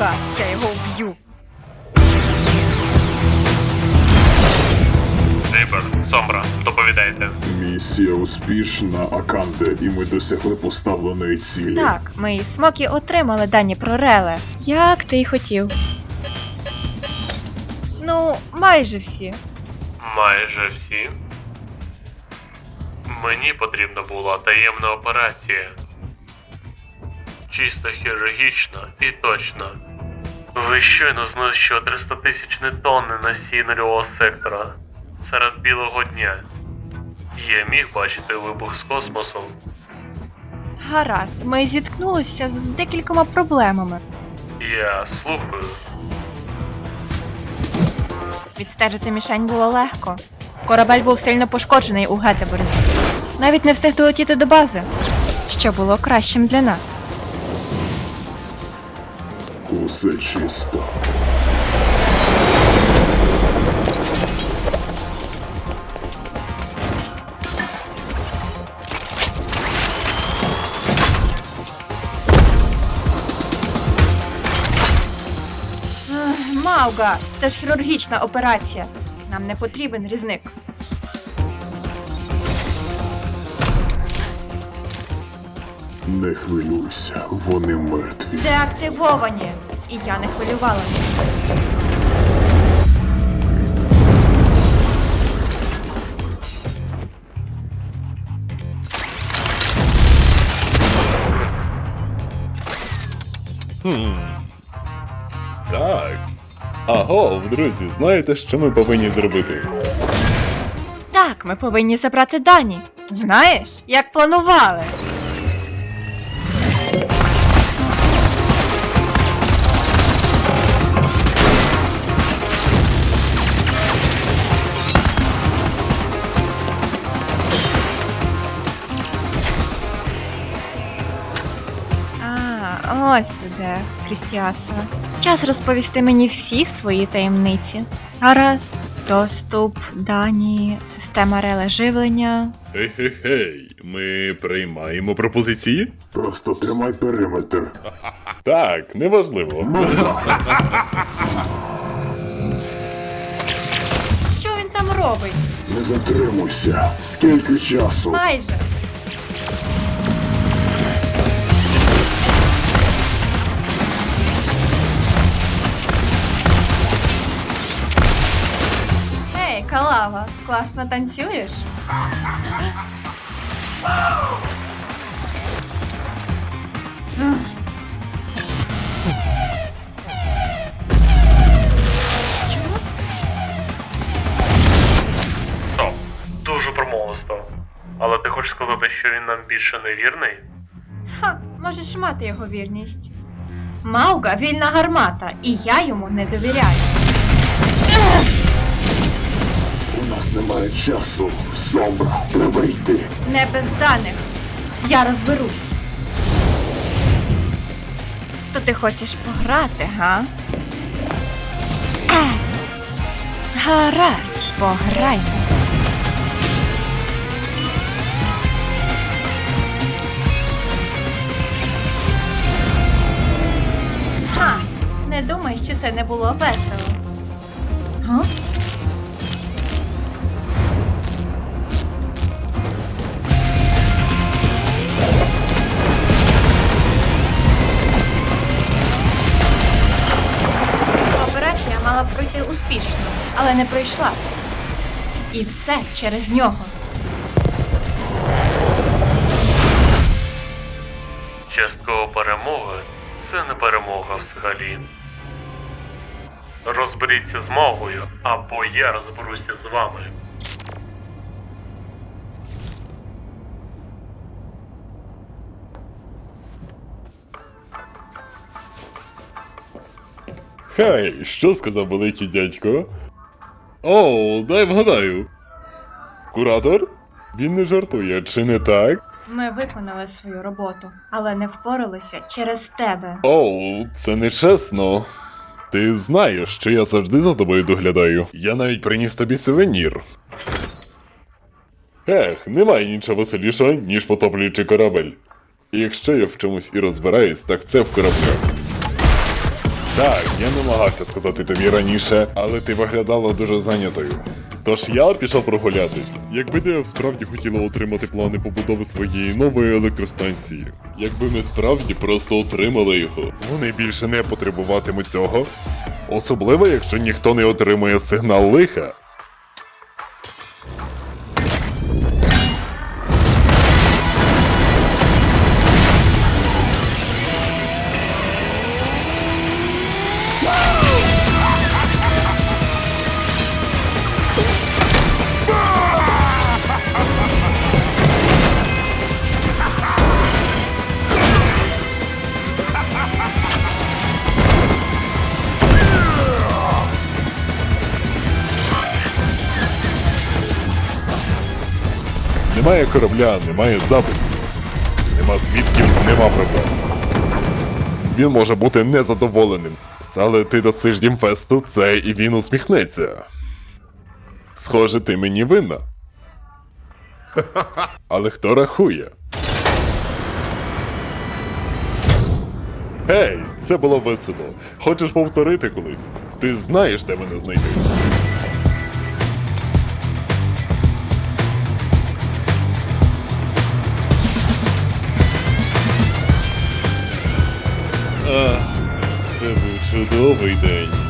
Мауга, я його вб'ю. Ріпер, Сомбра, доповідайте. Місія успішна, Аканте, і ми досягли поставленої цілі. Так, ми із Смокі отримали дані про реле. Як ти й хотів. Ну, майже всі. Майже всі. Мені потрібна була таємна операція. Чисто хірургічна і точна. Ви щойно знищили 300 тисячні тонни насіння нульового сектора серед білого дня. Я міг бачити вибух з космосу. Гаразд, ми зіткнулися з декількома проблемами. Я слухаю. Відстежити мішень було легко. Корабель був сильно пошкоджений у Гетеборзі. Навіть не встиг долетіти до бази, що було кращим для нас. Усе чисто. Мауга, це ж хірургічна операція. Нам не потрібен різник. Не хвилюйся, вони мертві. Деактивовані. І я не хвилювалася. Хм. Так. Аго, друзі, знаєте, що ми повинні зробити? Так, ми повинні забрати дані. Знаєш, як планували. Ось ти де, Крістіаса. Час розповісти мені всі свої таємниці. Гаразд, доступ, дані, система реле живлення. Хей-хей-хей, ми приймаємо пропозиції? Просто тримай периметр. Так, неважливо. Що він там робить? Не затримуйся. Скільки часу? Майже. Калава, класно танцюєш? Стоп, дуже промовисто. Але ти хочеш сказати, що він нам більше не вірний? Ха, можеш мати його вірність. Мауга вільна гармата, і я йому не довіряю. Нас немає часу. Сомбра, треба йти. Не без даних. Я розберусь. То ти хочеш пограти, га? Гаразд, пограймо. Ха, не думай, що це не було весело. Але не пройшла. І все через нього. Часткова перемога це не перемога взагалі. Розберіться з мовою, або я розберуся з вами. Хей, що сказав великий дядько? Оу, дай вгадаю. Куратор? Він не жартує, чи не так? Ми виконали свою роботу, але не впоралися через тебе. Оу, це нечесно. Ти знаєш, що я завжди за тобою доглядаю. Я навіть приніс тобі сувенір. Ех, немає нічого веселішого, ніж потоплюючи корабель. І якщо я в чомусь і розбираюсь, так це в кораблях. Так, я намагався сказати тобі раніше, але ти виглядала дуже зайнятою. Тож я пішов прогулятись. Якби ти справді хотіла отримати плани побудови своєї нової електростанції, якби ми справді просто отримали його, вони більше не потребуватимуть цього. Особливо, якщо ніхто не отримує сигнал лиха. Немає корабля, немає записів, нема свідків, нема проблем. Він може бути незадоволеним, але ти дасиш Дімфесту це і він усміхнеться. Схоже, ти мені винна. Але хто рахує? Гей, це було весело. Хочеш повторити колись? Ти знаєш, де мене знайти. Чудовий день.